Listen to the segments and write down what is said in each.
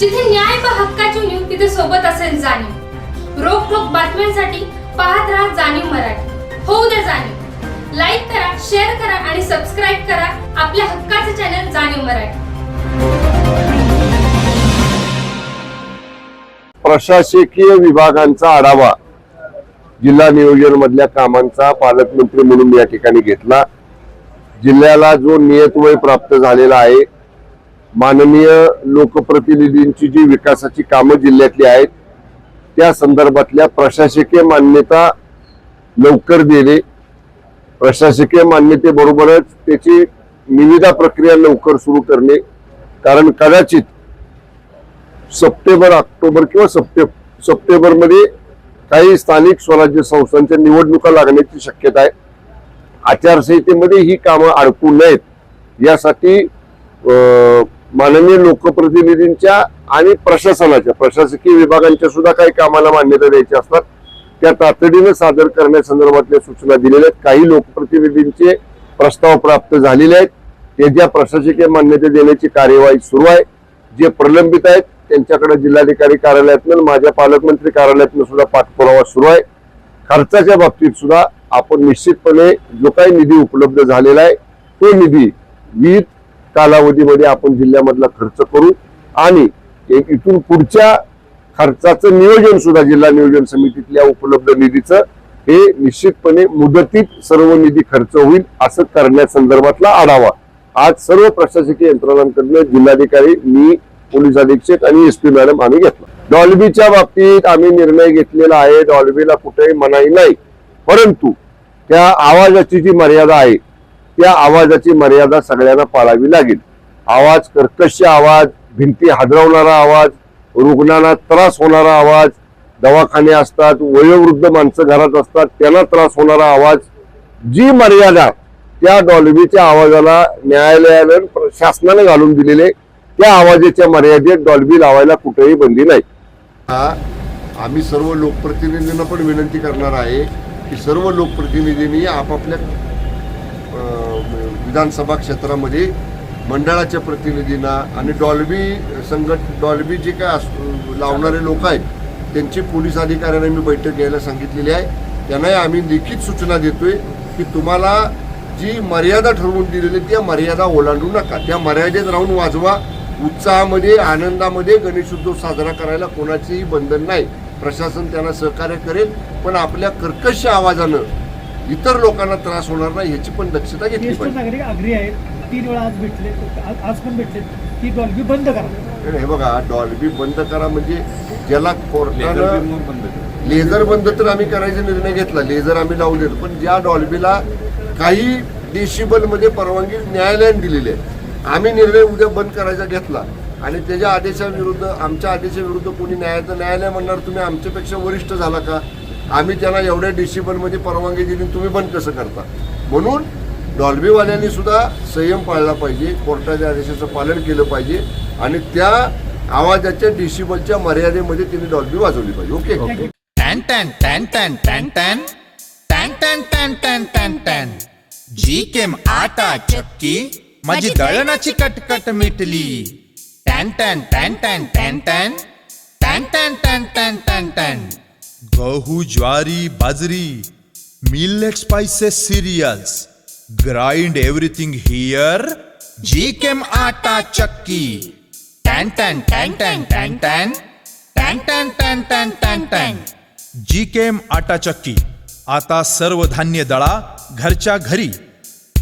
जिथे न्याय किंवा हक्काची नियम तिथे सोबत असेल जाणीव. रोखोक बातम्यांसाठी पाहत राहा जाणीव मराठी. होऊ द्या जाणीव. लाईक करा शेअर करा आणि सबस्क्राईब करा आपल्या हक्काचे चॅनल जाणीव मराठी. प्रशासकीय विभागांचा आढावा. जिल्हा नियोजन मधल्या कामांचा पालकमंत्री म्हणून या ठिकाणी घेतला. जिल्ह्याला जो नियतवय प्राप्त झालेला आहे माननीय लोकप्रतिनिधींची जी विकासाची कामं जिल्ह्यातली आहेत त्या संदर्भातल्या प्रशासकीय मान्यता लवकर देणे प्रशासकीय मान्यतेबरोबरच त्याची निविदा प्रक्रिया लवकर सुरू करणे कारण कदाचित सप्टेंबर ऑक्टोबर किंवा सप्टे सप्टेंबरमध्ये काही स्थानिक स्वराज्य संस्थांच्या निवडणुका लागण्याची शक्यता आहे. आचारसंहितेमध्ये ही कामं अडकू नयेत यासाठी माननीय लोकप्रतिनिधींच्या आणि प्रशासनाच्या प्रशासकीय विभागांच्या सुद्धा काही कामाला मान्यता द्यायची असतात. त्या तातडीनं सादर करण्यासंदर्भातल्या सूचना दिलेल्या आहेत. काही लोकप्रतिनिधींचे प्रस्ताव प्राप्त झालेले आहेत. त्याच्या प्रशासकीय मान्यता देण्याची कार्यवाही सुरू आहे जे प्रलंबित आहेत त्यांच्याकडे जिल्हाधिकारी कार्यालयातनं माझ्या पालकमंत्री कार्यालयातनं सुद्धा पाठपुरावा सुरू आहे. खर्चाच्या बाबतीत सुद्धा आपण निश्चितपणे जो काही निधी उपलब्ध झालेला आहे तो निधी विविध कालावधीमध्ये आपण जिल्ह्यामधला खर्च करू आणि एक इथून पुढच्या खर्चाचं नियोजन सुद्धा जिल्हा नियोजन समितीतल्या उपलब्ध निधीचं हे निश्चितपणे मुदतीत सर्व निधी खर्च होईल असं करण्यासंदर्भातला आढावा. आज सर्व प्रशासकीय यंत्रणांकडनं जिल्हाधिकारी मी पोलीस अधीक्षक आणि एस पी मॅडम आम्ही घेतला. डॉल्बीच्या बाबतीत आम्ही निर्णय घेतलेला आहे. डॉल्बीला कुठेही मनाई नाही. परंतु त्या आवाजाची जी मर्यादा आहे त्या आवाजाची मर्यादा सगळ्यांना पाळावी लागेल. आवाज कर्कश आवाज भिंती हादरवणारा आवाज रुग्णांना त्रास होणारा आवाज दवाखाने असतात वयोवृद्ध माणसं घरात असतात त्यांना त्रास होणारा आवाज जी मर्यादा त्या डॉल्बीच्या आवाजाला न्यायालयानं शासनाने घालून दिलेले त्या आवाजाच्या मर्यादेत डॉल्बी लावायला कुठेही बंदी नाही. आम्ही सर्व लोकप्रतिनिधींना पण विनंती करणार आहे की सर्व लोकप्रतिनिधींनी आपापल्या विधानसभा क्षेत्रामध्ये मंडळाच्या प्रतिनिधींना आणि डॉल्बी संघट डॉल्बी जे काय लावणारे लोक आहेत त्यांची पोलीस अधिकाऱ्यांना मी बैठक घ्यायला सांगितलेली आहे. त्यांनाही आम्ही लिखित सूचना देतोय की तुम्हाला जी मर्यादा ठरवून दिलेली त्या मर्यादा ओलांडू नका. त्या मर्यादेत राहून वाजवा. उत्साहामध्ये आनंदामध्ये गणेशोत्सव साजरा करायला कोणाचेही बंधन नाही. प्रशासन त्यांना सहकार्य करेल पण आपल्या कर्कश आवाजानं इतर लोकांना त्रास होणार नाही ह्याची पण दक्षता घेतली नागरिक आग्री आहेत. तीन वेळा आज भेटले आज- आज पण भेटले. की डॉल्बी बंद करा. हे बघा डॉल्बी बंद करा म्हणजे ज्याला कोर्टानं लेझर बंद तर आम्ही करायचा निर्णय घेतला. लेझर आम्ही लावून देतो पण ज्या डॉल्बीला काही डेसिबलमध्ये परवानगी न्यायालयाने दिलेली आहे आम्ही निर्णय उद्या बंद करायचा घेतला. आणि त्याच्या आदेशाविरुद्ध आमच्या आदेशाविरुद्ध कोणी न्याय न्यायालय म्हणणार तुम्ही आमच्यापेक्षा वरिष्ठ झाला का? आम्ही त्यांना एवढ्या डेसिबलमध्ये परवानगी दिली तुम्ही बंद कसं करता म्हणून डॉल्बीवाल्यांनी सुद्धा संयम पाळला पाहिजे कोर्टाच्या आदेशाचं पालन केलं पाहिजे आणि त्या आवाजाच्या डेसिबलच्या मर्यादेमध्ये त्यांनी डॉल्बी वाजवली पाहिजे ओके टॅन टॅन टॅन टॅन टॅन टॅन टॅन टॅन टॅन टॅन टॅन टॅन जी केम आटा चक्की माझी दळणाची कटकट मिटली टॅन टॅन टॅन टॅन टॅन टॅन टॅन टॅन टॅन टॅन टॅन टॅन गहू ज्वारी बाजरी millet spices cereals grind everything here जी केम आटा चक्की टॅन टॅन टॅन टॅन टॅन टॅन टॅन टॅन टॅन टॅन टॅन टॅन जी केम आटा चक्की आता सर्व धान्य दळा घरच्या घरी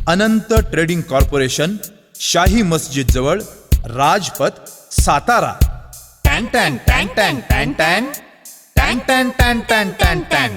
अनंत ट्रेडिंग कॉर्पोरेशन शाही मस्जिद जवळ राजपथ सातारा टॅन टॅन टॅन टॅन टॅन टॅन แตนแตนแตนแตนแตน